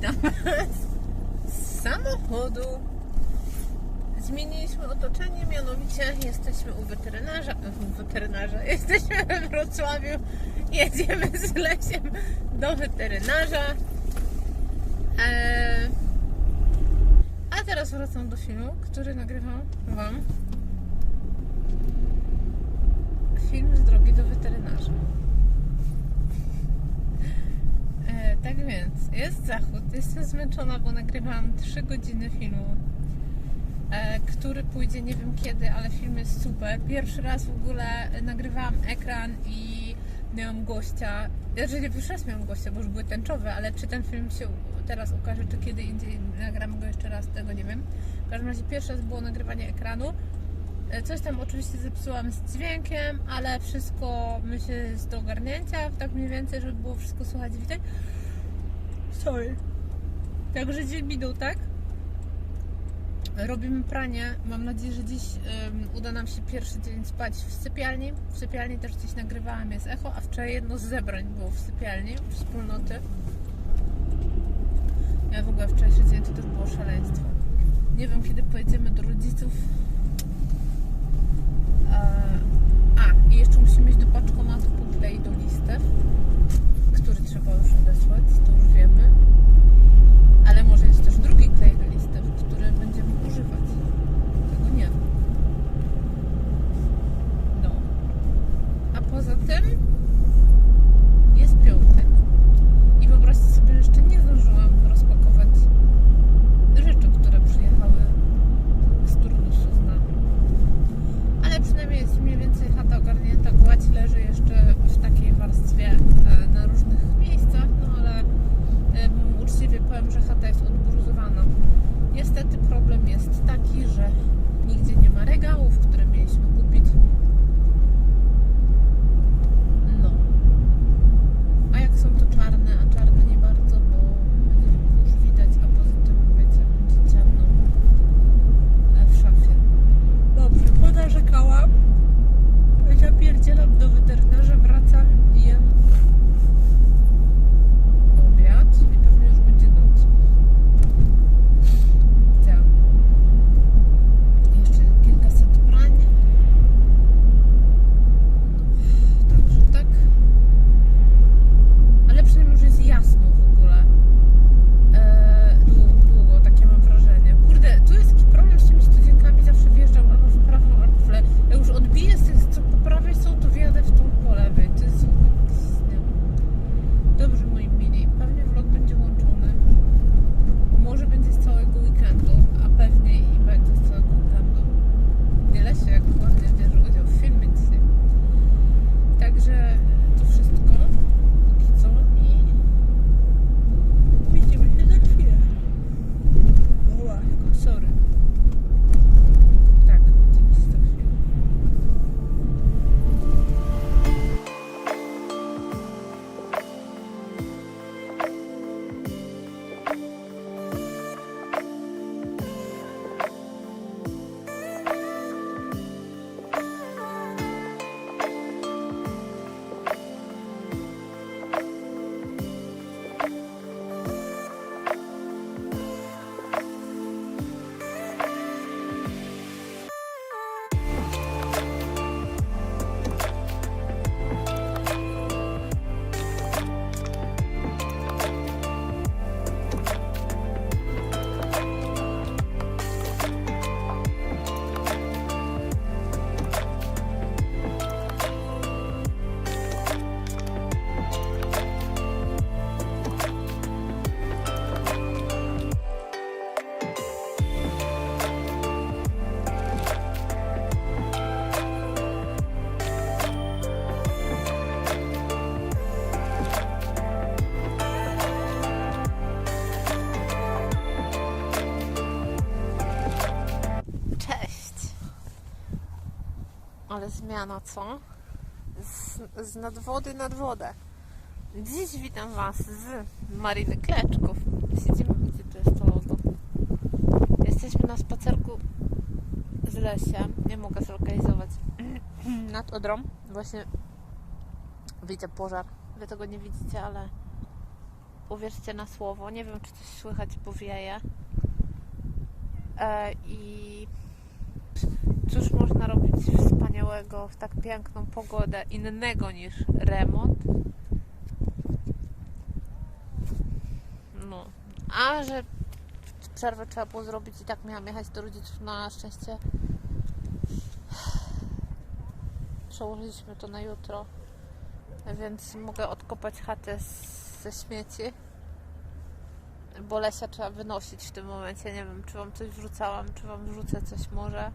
witam Was z samochodu. Zmieniliśmy otoczenie, mianowicie jesteśmy u weterynarza, weterynarza, jesteśmy we Wrocławiu, jedziemy z Lesiem do weterynarza. Eee, a teraz wracam do filmu, który nagrywam Wam. Film z drogi do weterynarza. E, tak więc, jest zachód. Jestem zmęczona, bo nagrywałam 3 godziny filmu, e, który pójdzie nie wiem kiedy, ale film jest super. Pierwszy raz w ogóle nagrywałam ekran i miałam gościa. Znaczy nie pierwszy raz miałam gościa, bo już były tęczowe, ale czy ten film się teraz ukaże, czy kiedy indziej nagramy go jeszcze raz, tego nie wiem. W każdym razie pierwszy raz było nagrywanie ekranu. E, Coś tam oczywiście zepsułam z dźwiękiem, ale wszystko myślę jest do ogarnięcia, tak mniej więcej, żeby było wszystko słychać i widać. Sorry. Także dzień minął, tak? Robimy pranie. Mam nadzieję, że dziś em, uda nam się pierwszy dzień spać w sypialni. W sypialni też gdzieś nagrywałam jest echo, a wczoraj jedno z zebrań było w sypialni wspólnoty. Ja w ogóle wczorajszy dzień to też było szaleństwo. Nie wiem, kiedy pojedziemy do rodziców. E, A, i jeszcze musimy iść do paczkomatu po klej do listew, który trzeba już odesłać, to już wiemy. Ale może jest też drugi klej do listew, który będziemy używać. Tego nie. No. A poza tym zmiana, co? Z, z nadwody nad wodę. Dziś witam Was z Mariny Kleczków. Siedzimy, gdzie to jest to logo? Jesteśmy na spacerku z Lesiem. Nie mogę zlokalizować. Nad Odrą. Właśnie widzę pożar. Wy tego nie widzicie, ale Uwierzcie na słowo. Nie wiem, czy coś słychać, bo wieje. E, I cóż można robić wspaniałego w tak piękną pogodę, innego niż remont? No. A że przerwę trzeba było zrobić i tak miałam jechać do rodziców na szczęście. Przełożyliśmy to na jutro, więc mogę odkopać chatę ze śmieci. Bo Lesia trzeba wynosić w tym momencie. Nie wiem, czy wam coś wrzucałam, czy wam wrzucę coś może.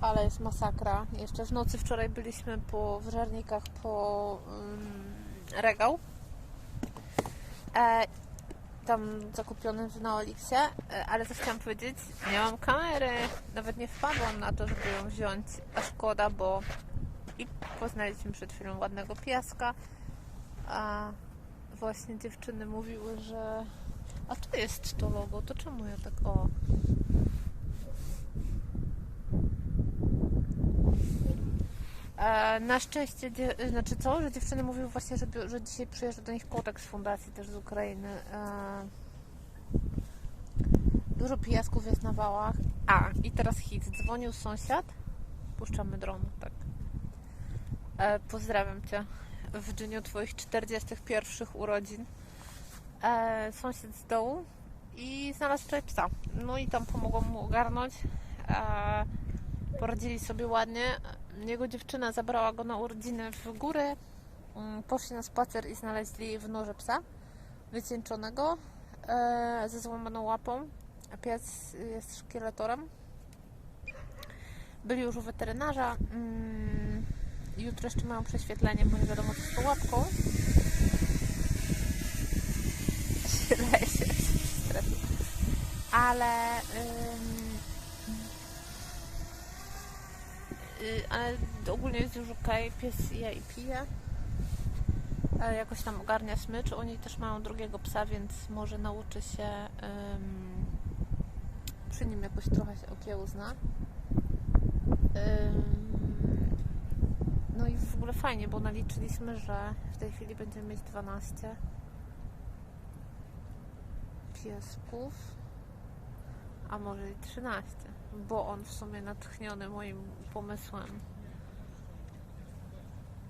Ale jest masakra. Jeszcze w nocy wczoraj byliśmy po w żarnikach po ym, regał. E, tam zakupionym w Neolixie, e, ale coś chciałam powiedzieć, nie mam kamery, nawet nie wpadłam na to, żeby ją wziąć, a szkoda, bo i poznaliśmy przed chwilą ładnego pieska, a właśnie dziewczyny mówiły, że a tu jest to logo, to czemu ja tak o E, na szczęście, dzie- znaczy co, że dziewczyny mówiły właśnie, że, że dzisiaj przyjeżdża do nich kotek z fundacji też z Ukrainy. E, dużo pijasków jest na wałach. A, i teraz hit. Dzwonił sąsiad. Puszczamy dron, tak. E, pozdrawiam Cię w dniu Twoich 41 urodzin. E, sąsiad z dołu i znalazł wczoraj psa. No i tam pomogłam mu ogarnąć. E, poradzili sobie ładnie. Jego dziewczyna zabrała go na urodziny w góry. Mm, Poszli na spacer i znaleźli w norze psa wycieńczonego e, ze złamaną łapą. A Pies jest szkieletorem. Byli już u weterynarza. Mm, Jutro jeszcze mają prześwietlenie, bo nie wiadomo co z tą łapką. Się. Ale ym, ale ogólnie jest już ok, pies je i pije. E, Jakoś tam ogarnia smycz. Oni też mają drugiego psa, więc może nauczy się ym, przy nim jakoś trochę się okiełzna. Ym, no i w ogóle fajnie, bo naliczyliśmy, że w tej chwili będziemy mieć 12 piesków, a może i 13 bo on w sumie natchniony moim pomysłem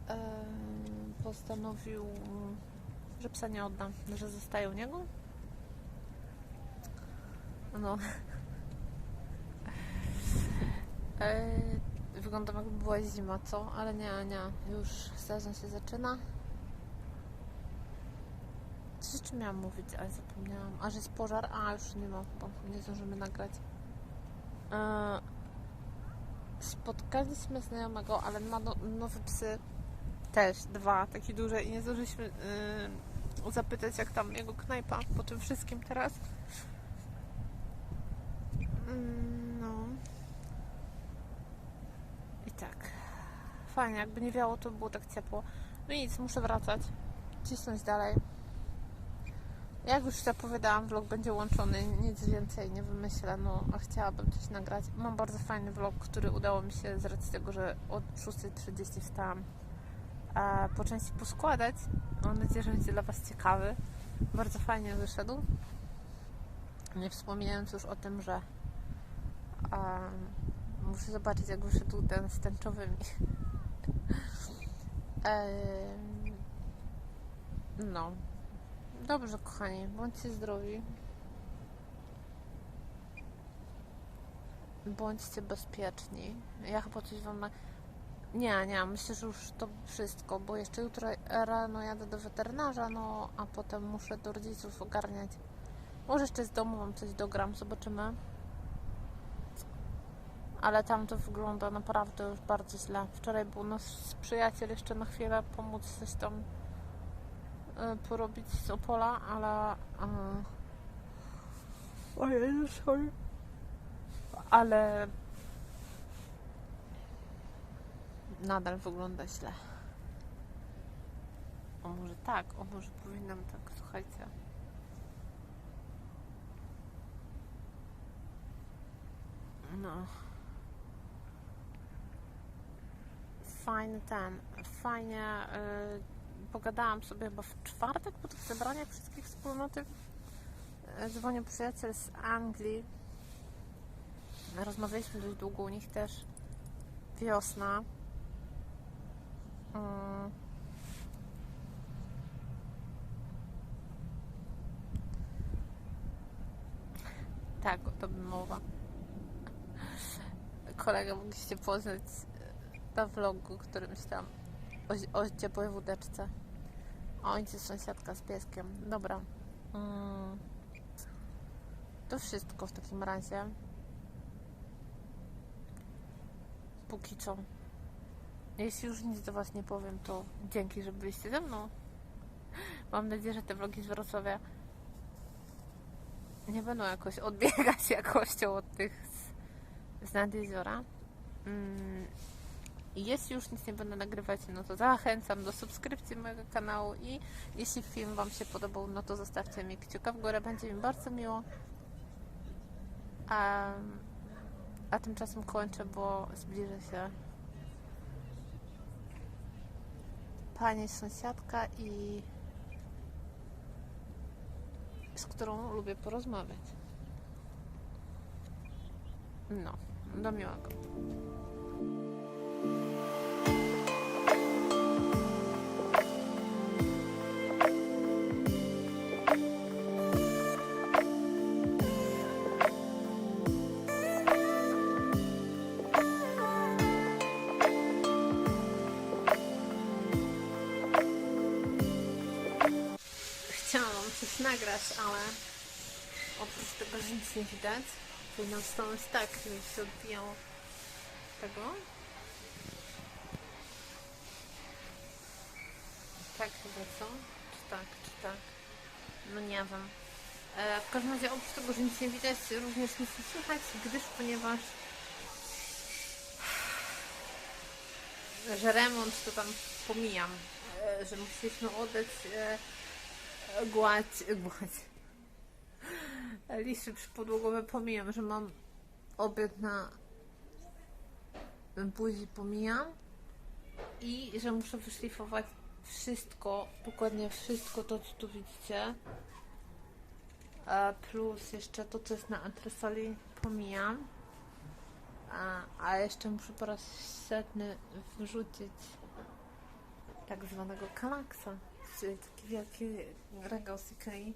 em, postanowił, że psa nie oddam, że zostaje u niego. No. E, Wyglądam jakby była zima, co? Ale nie, nie. Już sezon się zaczyna. Coś jeszcze miałam mówić, ale zapomniałam. A że jest pożar? A, już nie ma, bo nie zdążymy nagrać. E, spotkaliśmy znajomego, ale ma no, nowe psy też, dwa, takie duże i nie zdążyliśmy y, zapytać jak tam jego knajpa po tym wszystkim teraz. Mm, no. I tak. Fajnie, jakby nie wiało, to było tak ciepło. No i nic, muszę wracać. Cisnąć dalej. Jak już zapowiadałam, vlog będzie łączony, nic więcej nie wymyślę, no a chciałabym coś nagrać. Mam bardzo fajny vlog, który udało mi się z racji tego, że od 6.30 wstałam e, po części poskładać. Mam nadzieję, że będzie dla Was ciekawy. Bardzo fajnie wyszedł. Nie wspominając już o tym, że e, muszę zobaczyć jak wyszedł ten z tęczowymi. e, no. Dobrze, kochani, bądźcie zdrowi. Bądźcie bezpieczni. Ja chyba coś wam. Nie, nie, myślę, że już to wszystko, bo jeszcze jutro rano jadę do weterynarza, no a potem muszę do rodziców ogarniać. Może jeszcze z domu wam coś dogram, zobaczymy. Ale tam to wygląda naprawdę już bardzo źle. Wczoraj był nasz przyjaciel jeszcze na chwilę pomóc coś tam porobić z Opola, ale... y, Ojej, sorry. Ale... Nadal wygląda źle. O może tak, o może powinnam tak, słuchajcie. No. Fajny ten, fajnie y, pogadałam sobie chyba w czwartek po tych zebraniach wszystkich wspólnoty. E, Dzwonił przyjaciel z Anglii. Rozmawialiśmy dość długo u nich też. Wiosna. Mm. Tak, to by mowa. Kolegę mogliście poznać e, na vlogu, którymś tam o, o ciepłej wódeczce. O, idzie sąsiadka z pieskiem. Dobra. Mm. To wszystko w takim razie. Póki co. Jeśli już nic do Was nie powiem, to dzięki, że byliście ze mną. Mam nadzieję, że te vlogi z Wrocławia nie będą jakoś odbiegać jakością od tych z, z nad jeziora. Mm. Jeśli już nic nie będę nagrywać, no to zachęcam do subskrypcji mojego kanału i jeśli film Wam się podobał, no to zostawcie mi kciuka w górę, będzie mi bardzo miło. A, a tymczasem kończę, bo zbliża się pani sąsiadka i z którą lubię porozmawiać. No, do miłego. Chciałam coś nagrać, ale oprócz tego, że nic nie widać, to na stronę jest tak, mi się odbijało tego. Tak chyba co? Czy tak, czy tak? No nie wiem. E, w każdym razie oprócz tego, że nic nie widać, również nic nie słychać, gdyż ponieważ że remont to tam pomijam, e, że musieliśmy oddać e, gładź, gładź. Lisy przypodłogowe pomijam, że mam obiad na buzi pomijam i że muszę wyszlifować wszystko, dokładnie wszystko to, co tu widzicie. E, Plus jeszcze to, co jest na antresoli pomijam. A, a jeszcze muszę po raz setny wyrzucić tak zwanego kalaksa, czyli taki wielki regał z Ikei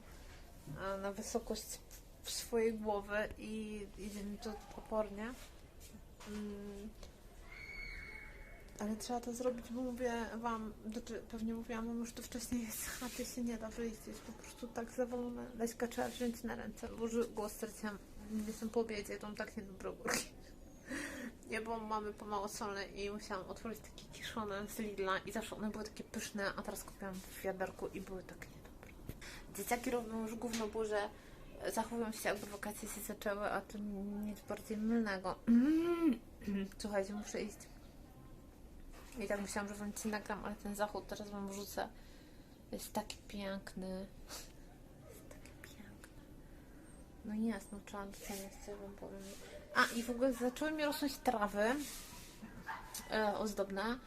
a, na wysokość swojej głowy i idzie mi to topornie. Mm. Ale trzeba to zrobić, bo mówię wam, znaczy pewnie mówiłam wam już to wcześniej, z chaty się nie da wyjść, jest po prostu tak zawalone. Leśka trzeba wziąć na ręce, bo głos straciłam, jestem po obiedzie, to tak niedobre górki. Nie, bo mamy pomałosolne i musiałam otworzyć takie kiszone z Lidla i zawsze one były takie pyszne, a teraz kupiłam w wiaderku i były tak niedobre. Dzieciaki robią już gówno, że zachowują się jakby wakacje się zaczęły, a to nic bardziej mylnego. Słuchajcie, muszę iść. I tak myślałam, że wam ci nagram, ale ten zachód teraz wam wrzucę. Jest taki piękny. Jest taki piękny. No jest, no trzeba doceniać, co wam powiem. A i w ogóle zaczęły mi rosnąć trawy e, ozdobne.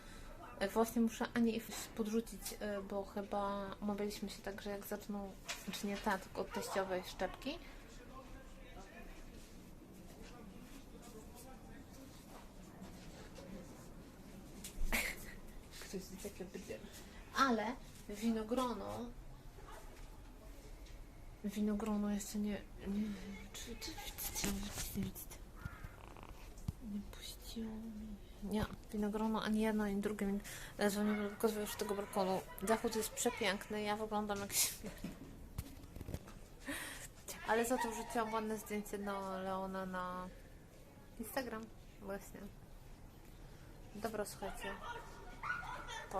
E, Właśnie muszę Anię podrzucić, e, bo chyba umawialiśmy się tak, że jak zaczną, czy nie ta, tylko od teściowej szczepki. Ktoś z takie będzie. Ale winogrono winogrono jeszcze nie nie czy, czy, nie puściło mi. Nie, winogrono ani jedno, ani drugie leżą nie tylko już tego balkonu. Zachód jest przepiękny, ja wyglądam jak śmierć. Ale za to wrzuciłam ładne zdjęcie do Leona na Instagram. Właśnie. Dobra, słuchajcie.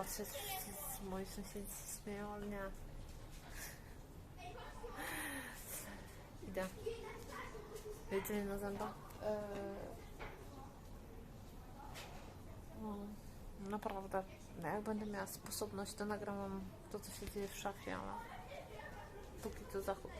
Wszyscy moi sąsiedzi się śmieją, ale nie. Idę. Jedzenie na zęba. No, naprawdę. No, Jak będę miała sposobność, to nagram to, co się dzieje w szafie, ale póki to zachód.